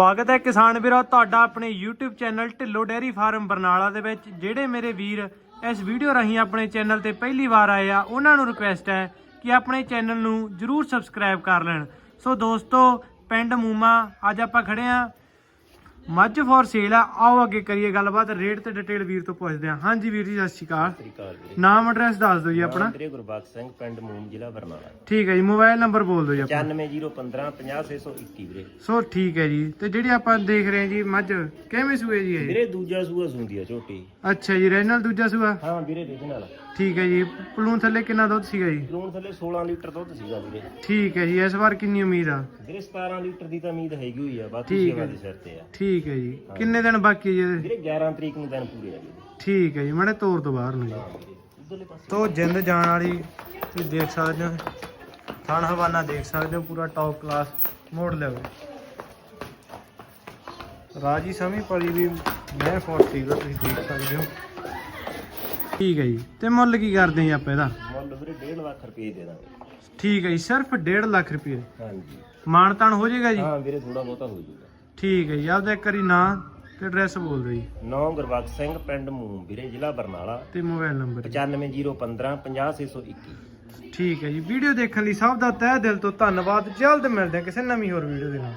ਸਵਾਗਤ ਹੈ ਕਿਸਾਨ ਵੀਰੋ, ਤੁਹਾਡਾ ਆਪਣੇ YouTube channel Dhillon dairy farm Barnala ਦੇ ਵਿੱਚ, ਜਿਹੜੇ ਮੇਰੇ ਵੀਰ ਇਸ ਵੀਡੀਓ ਰਾਹੀਂ ਆਪਣੇ ਚੈਨਲ ਤੇ ਪਹਿਲੀ ਵਾਰ ਆਏ ਆ, ਉਹਨਾਂ ਨੂੰ ਰਿਕੁਐਸਟ ਹੈ ਕਿ ਆਪਣੇ ਚੈਨਲ ਨੂੰ ਜਰੂਰ ਸਬਸਕ੍ਰਾਈਬ ਕਰ ਲੈਣ। ਸੋ ਦੋਸਤੋ, ਪਿੰਡ ਮੂਮਾ, ਅੱਜ ਆਪਾਂ ਖੜੇ ਆ ਮੱਝ ਫੋਰ ਸੇਲ ਆ। ਆਓ ਅੱਗੇ ਕਰੀਏ ਗੱਲਬਾਤ। ਰੇਟ ਤੇ ਡਿਟੇਲ ਵੀਰ ਤੋਂ ਪੁੱਛਦੇ ਆ ਹਾਂਜੀ ਵੀਰ ਜੀ ਸਤਿ ਸ਼੍ਰੀ ਅਕਾਲ। ਵੀਰੇ। ਨਾਮ ਐਡਰੈਸ ਦੱਸ ਦਿਓ ਜੀ ਆਪਣਾ। ਵੀਰੇ ਗੁਰਬਖਸ਼ ਸਿੰਘ ਪਿੰਡ ਮੂਮ ਜ਼ਿਲ੍ਹਾ ਬਰਨਾਲਾ। ਠੀਕ ਹੈ ਜੀ ਮੋਬਾਈਲ ਨੰਬਰ ਬੋਲ ਦਿਓ ਜੀ ਆਪਣਾ। 94015 50621 ਵੀਰੇ। ਸੋ ਠੀਕ ਹੈ ਜੀ। ਤੇ ਜਿਹੜੀ ਆਪਾਂ ਦੇਖ ਰਹੇ ਹਾਂ ਜੀ ਮੱਝ ਕਿਵੇਂ ਸੂਏ ਜੀ ਇਹ? ਵੀਰੇ ਦੂਜਾ ਸੂਆ ਸੁੰਦੀ ਆ ਝੋਟੀ ਅੱਛਾ ਜੀ ਰੈਨਲ ਦੂਜਾ ਸੂਆ? ਹਾਂ ਵੀਰੇ ਰੀਜਨਲ ਠੀਕ ਹੈ ਜੀ। ਪਲੂਨ ਥੱਲੇ ਕਿੰਨਾ ਦੁੱਧ ਸੀਗਾ ਜੀ? ਲੂਣ ਥੱਲੇ 16 ਲੀਟਰ ਦੁੱਧ ਸੀਗਾ ਵੀਰੇ। ਠੀਕ ਹੈ ਜੀ ਇਸ ਵਾਰ ਕਿੰਨੀ ਉਮੀਦ ਆ? ਵੀਰੇ 17 ਲੀਟਰ ਦੀ ਤਾਂ ਉਮੀਦ ਹੈਗੀ ਹੋਈ ਆ ਬਾਕੀ ਠੀਕ ਸੇਵਾ। ਦੇ ਸਿਰ ਤੇ ਆ। ਠੀਕ ਹੈ ਜੀ। ਕਿੰਨੇ ਦਿਨ ਬਾਕੀ ਜੀ ਇਹਦੇ? ਵੀਰੇ 11 ਤਰੀਕ ਨੂੰ ਦਿਨ ਪੂਰੇ ਆ ਵੀਰੇ ਠੀਕ ਹੈ ਜੀ ਮੜੇ ਤੋਰ ਤੋਂ ਬਾਹਰ ਨੂੰ ਜੀ। ਉਧਰਲੇ ਪਾਸੇ। ਤੋ ਜਿੰਦ ਜਾਣ ਵਾਲੀ ਤੁਸੀਂ ਦੇਖ ਸਕਦੇ ਹੋ ਥਣ ਹਵਾਨਾ ਦੇਖ ਸਕਦੇ ਹੋ ਪੂਰਾ ਟੌਪ ਕਲਾਸ ਮੋੜ ਲਿਓ ਰਾਜੀ ਸਮੀ ਪਲੀ ਵੀ ਮੈਂ ਫੋਰਟੀ ਦਾ ਤੁਸੀਂ ਦੇਖ ਸਕਦੇ ਹੋ। ਠੀਕ ਹੈ ਜੀ ਤੇ ਮੁੱਲ ਕੀ ਕਰਦੇ ਜੀ ਆਪਾਂ ਇਹਦਾ? ਮੁੱਲ ਵੀਰੇ 1.5 ਲੱਖ ਰੁਪਏ ਦੇ ਦਾਂਗੇ। ਠੀਕ ਹੈ ਜੀ ਸਿਰਫ 1.5 ਲੱਖ ਰੁਪਏ। ਹਾਂਜੀ। ਮਾਨਤਾਨ ਹੋ ਜਾਏਗਾ ਜੀ? ਹਾਂ ਵੀਰੇ ਥੋੜਾ ਬਹੁਤਾ ਹੋ ਜਾਊਗਾ। ਠੀਕ ਹੈ ਜੀ ਆਪਦਾ ਇੱਕ ਵਾਰੀ ਨਾਂ ਤੇ ਐਡਰੈਸ ਬੋਲ ਦਿਓ ਜੀ। ਨੌ ਗੁਰਬਖਸ਼ ਸਿੰਘ ਪਿੰਡ ਮੂਮ ਵੀਰੇ ਜ਼ਿਲ੍ਹਾ ਬਰਨਾਲਾ। ਤੇ ਮੋਬਾਈਲ ਨੰਬਰ 95015 50621 ਠੀਕ ਹੈ ਜੀ ਵੀਡੀਓ ਦੇਖਣ ਲਈ ਸਭ ਦਾ ਤਹਿ ਦਿਲ ਤੋਂ ਧੰਨਵਾਦ। ਜਲਦ ਮਿਲਦੇ ਹਾਂ ਕਿਸੇ ਨਵੀਂ ਹੋਰ ਵੀਡੀਓ ਦੇ ਨਾਲ।